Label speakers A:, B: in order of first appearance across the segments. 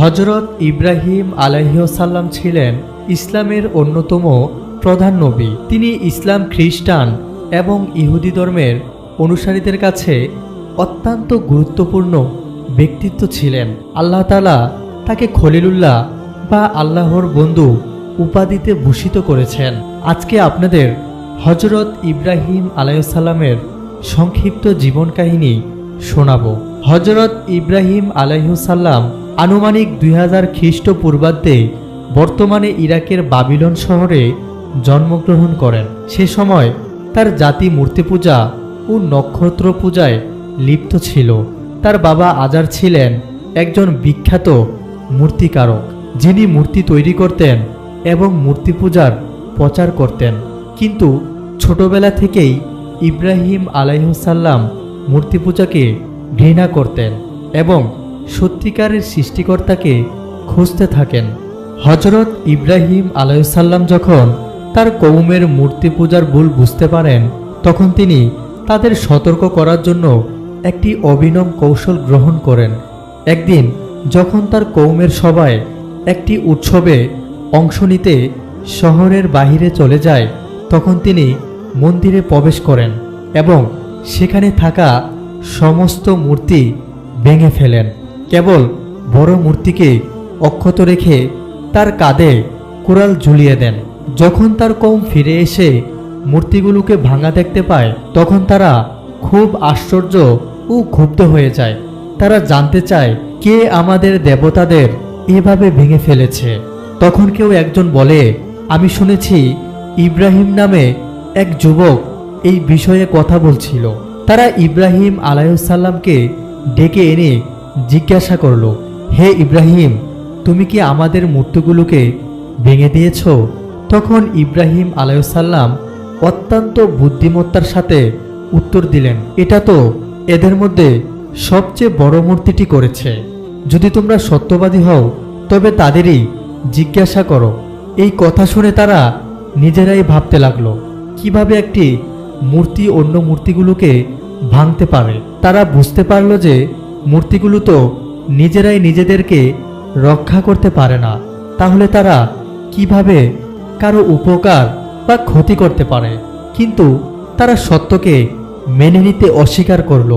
A: হজরত ইব্রাহিম আলাইসাল্লাম ছিলেন ইসলামের অন্যতম প্রধান নবী। তিনি ইসলাম খ্রিস্টান এবং ইহুদি ধর্মের অনুসারীদের কাছে অত্যন্ত গুরুত্বপূর্ণ ব্যক্তিত্ব ছিলেন। আল্লাহ তালা তাকে খলিলুল্লাহ বা আল্লাহর বন্ধু উপাধিতে ভূষিত করেছেন। আজকে আপনাদের হজরত ইব্রাহিম আলাইসাল্লামের সংক্ষিপ্ত জীবন কাহিনী শোনাব। হজরত ইব্রাহিম আলাইসাল্লাম আনুমানিক দুই হাজার খ্রিস্টপূর্বাব্দে বর্তমানে ইরাকের বাবিলন শহরে জন্মগ্রহণ করেন। সে সময় তার জাতি মূর্তি পূজা ও নক্ষত্র পূজায় লিপ্ত ছিল। তার বাবা আজার ছিলেন একজন বিখ্যাত মূর্তিকারক, যিনি মূর্তি তৈরি করতেন এবং মূর্তি পূজার প্রচার করতেন। কিন্তু ছোটবেলা থেকেই ইব্রাহিম আলাইহসাল্লাম মূর্তি পূজাকে ঘৃণা করতেন এবং সত্যিকারের সৃষ্টিকর্তাকে খুঁজতে থাকেন। হজরত ইব্রাহিম আলাইসাল্লাম যখন তার কৌমের মূর্তি পূজার ভুল বুঝতে পারেন, তখন তিনি তাদের সতর্ক করার জন্য একটি অভিনব কৌশল গ্রহণ করেন। একদিন যখন তার কৌমের সবাই একটি উৎসবে অংশ নিতে শহরের বাহিরে চলে যায়, তখন তিনি মন্দিরে প্রবেশ করেন এবং সেখানে থাকা সমস্ত মূর্তি ভেঙে ফেলেন। কেবল বড় মূর্তিকে অক্ষত রেখে তার কাঁধে কুড়াল ঝুলিয়ে দেন। যখন তার কম ফিরে এসে মূর্তিগুলোকে ভাঙা দেখতে পায়, তখন তারা খুব আশ্চর্য ও ক্ষুব্ধ হয়ে যায়। তারা জানতে চায়, কে আমাদের দেবতাদের এভাবে ভেঙে ফেলেছে? তখন কেউ একজন বলে, আমি শুনেছি ইব্রাহিম নামে এক যুবক এই বিষয়ে কথা বলছিল। তারা ইব্রাহিম আলাইসাল্লামকে ডেকে এনে জিজ্ঞাসা করল, হে ইব্রাহিম, তুমি কি আমাদের মূর্তিগুলোকে ভেঙে দিয়েছ? তখন ইব্রাহিম আলাইসাল্লাম অত্যন্ত বুদ্ধিমত্তার সাথে উত্তর দিলেন, এটা তো এদের মধ্যে সবচেয়ে বড় মূর্তিটি করেছে। যদি তোমরা সত্যবাদী হও, তবে তাদেরই জিজ্ঞাসা করো। এই কথা শুনে তারা নিজেরাই ভাবতে লাগল, কীভাবে একটি মূর্তি অন্য মূর্তিগুলোকে ভাঙতে পারে? তারা বুঝতে পারল যে মূর্তিগুলো তো নিজেরাই নিজেদেরকে রক্ষা করতে পারে না। তাহলে তারা কীভাবে কারও উপকার বা ক্ষতি করতে পারে? কিন্তু তারা সত্যকে মেনে নিতে অস্বীকার করল।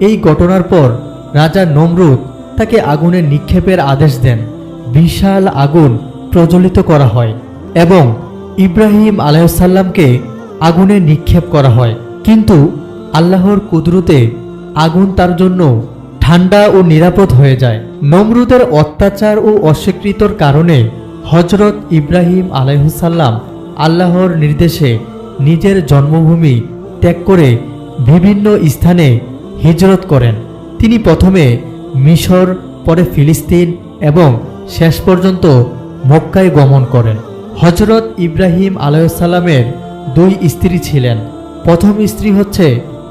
A: এই ঘটনার পর রাজা নমরুদ তাকে আগুনে নিক্ষেপের আদেশ দেন। বিশাল আগুন প্রজ্বলিত করা হয় এবং ইব্রাহিম আলাইসাল্লামকে আগুনে নিক্ষেপ করা হয়। কিন্তু আল্লাহর কুদরতে আগুন তার জন্য ঠান্ডা ও নিরাপদ হয়ে যায়। নমরুদের অত্যাচার ও অস্বীকৃতর কারণে হজরত ইব্রাহিম আলাইহুসাল্লাম আল্লাহর নির্দেশে নিজের জন্মভূমি ত্যাগ করে বিভিন্ন স্থানে হিজরত করেন। তিনি প্রথমে মিশর, পরে ফিলিস্তিন এবং শেষ পর্যন্ত মক্কায় গমন করেন। হজরত ইব্রাহিম আলাইসাল্লামের দুই স্ত্রী ছিলেন। প্রথম স্ত্রী হচ্ছে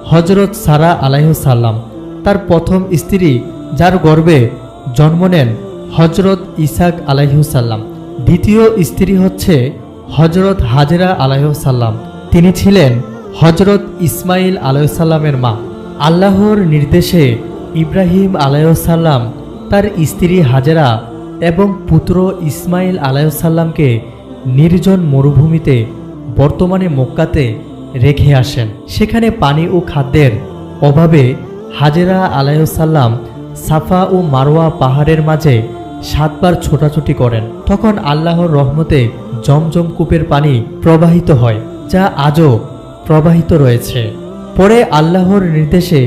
A: হজরত সারা আলাইসাল্লাম তার প্রথম স্ত্রী, যার গর্ভে জন্ম নেন হজরত ইসাক আলাইহুসাল্লাম দ্বিতীয় স্ত্রী হচ্ছে হজরত হাজরা আলাইসাল্লাম তিনি ছিলেন হজরত ইসমাইল আলাইসাল্লামের মা। আল্লাহর নির্দেশে ইব্রাহিম আলাইসাল্লাম তার স্ত্রী হাজেরা এবং পুত্র ইসমাইল আলাইসাল্লামকে নির্জন মরুভূমিতে, বর্তমানে মক্কাতে রেখে আসেন। সেখানে পানি ও খাদ্যের অভাবে হাজেরা আলাইসাল্লাম সাফা ও মারোয়া পাহাড়ের মাঝে সাতবার ছোটাছুটি করেন। তখন আল্লাহর রহমতে জমজম কূপের পানি প্রবাহিত হয়, যা আজও প্রবাহিত রয়েছে। পরে আল্লাহর নির্দেশে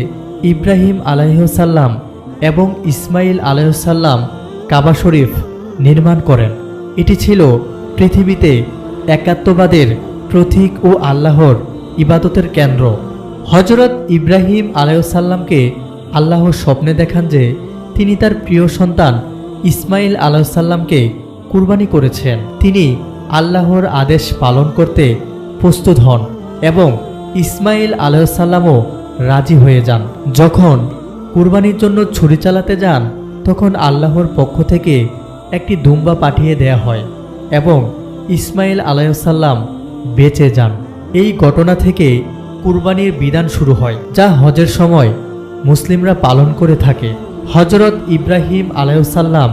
A: ইব্রাহিম আলাইসাল্লাম এবং ইসমাইল আলাইসাল্লাম কাবা শরীফ নির্মাণ করেন। এটি ছিল পৃথিবীতে একাত্মবাদের প্রতীক ও আল্লাহর ইবাদতের কেন্দ্র। হজরত ইব্রাহিম আলাইসাল্লামকে আল্লাহ স্বপ্নে দেখান যে তিনি তার প্রিয় সন্তান ইসমাইল আলাইসাল্লামকে কুরবানি করেছেন। তিনি আল্লাহর আদেশ পালন করতে প্রস্তুত হন এবং ইসমাইল আলাইসাল্লামও রাজি হয়ে যান। যখন কুরবানির জন্য ছুরি চালাতে যান, তখন আল্লাহর পক্ষ থেকে একটি দুম্বা পাঠিয়ে দেয়া হয় এবং ইসমাইল আলাইসাল্লাম বেঁচে যান। এই ঘটনা থেকে কুরবানির বিধান শুরু হয়, যা হজের সময় মুসলিমরা পালন করে থাকে। হজরত ইব্রাহিম আলাইসাল্লাম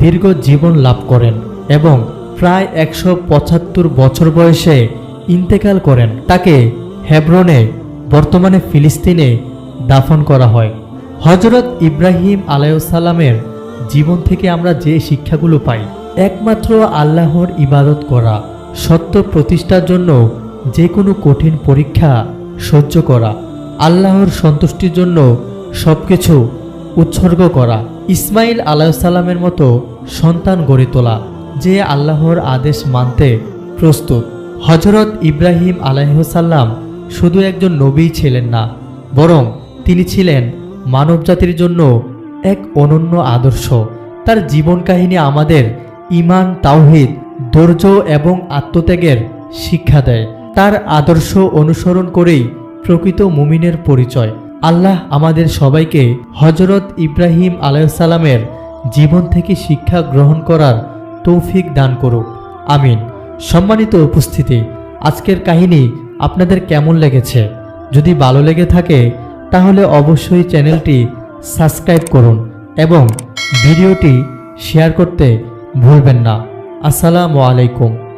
A: দীর্ঘ জীবন লাভ করেন এবং প্রায় একশো পঁচাত্তর বছর বয়সে ইন্তেকাল করেন। তাকে হেব্রনে, বর্তমানে ফিলিস্তিনে দাফন করা হয়। হজরত ইব্রাহিম আলাইসাল্লামের জীবন থেকে আমরা যে শিক্ষাগুলো পাই, একমাত্র আল্লাহর ইবাদত করা সত্য প্রতিষ্ঠার জন্য যে কোনো কঠিন পরীক্ষা সহ্য করা, আল্লাহর সন্তুষ্টির জন্য সবকিছু উৎসর্গ করা। ইসমাইল আলাইসাল্লামের মতো সন্তান গড়ে তোলা, যে আল্লাহর আদেশ মানতে প্রস্তুত। হজরত ইব্রাহিম আলাইসাল্লাম শুধু একজন নবী ছিলেন না, বরং তিনি ছিলেন মানবজাতির জন্য এক অনন্য আদর্শ। তার জীবন কাহিনী আমাদের ইমান তাওহিদ, ধৈর্য এবং আত্মত্যাগের শিক্ষা দেয়। তার আদর্শ অনুসরণ করেই প্রকৃত মুমিনের পরিচয়। আল্লাহ আমাদের সবাইকে হজরত ইব্রাহিম আলাইসাল্লামের জীবন থেকে শিক্ষা গ্রহণ করার তৌফিক দান করুক। আমিন। সম্মানিত উপস্থিতি, আজকের কাহিনী আপনাদের কেমন লেগেছে? যদি ভালো লেগে থাকে, তাহলে অবশ্যই চ্যানেলটি সাবস্ক্রাইব করুন এবং ভিডিওটি শেয়ার করতে ভুলবেন না। আসসালামু আলাইকুম।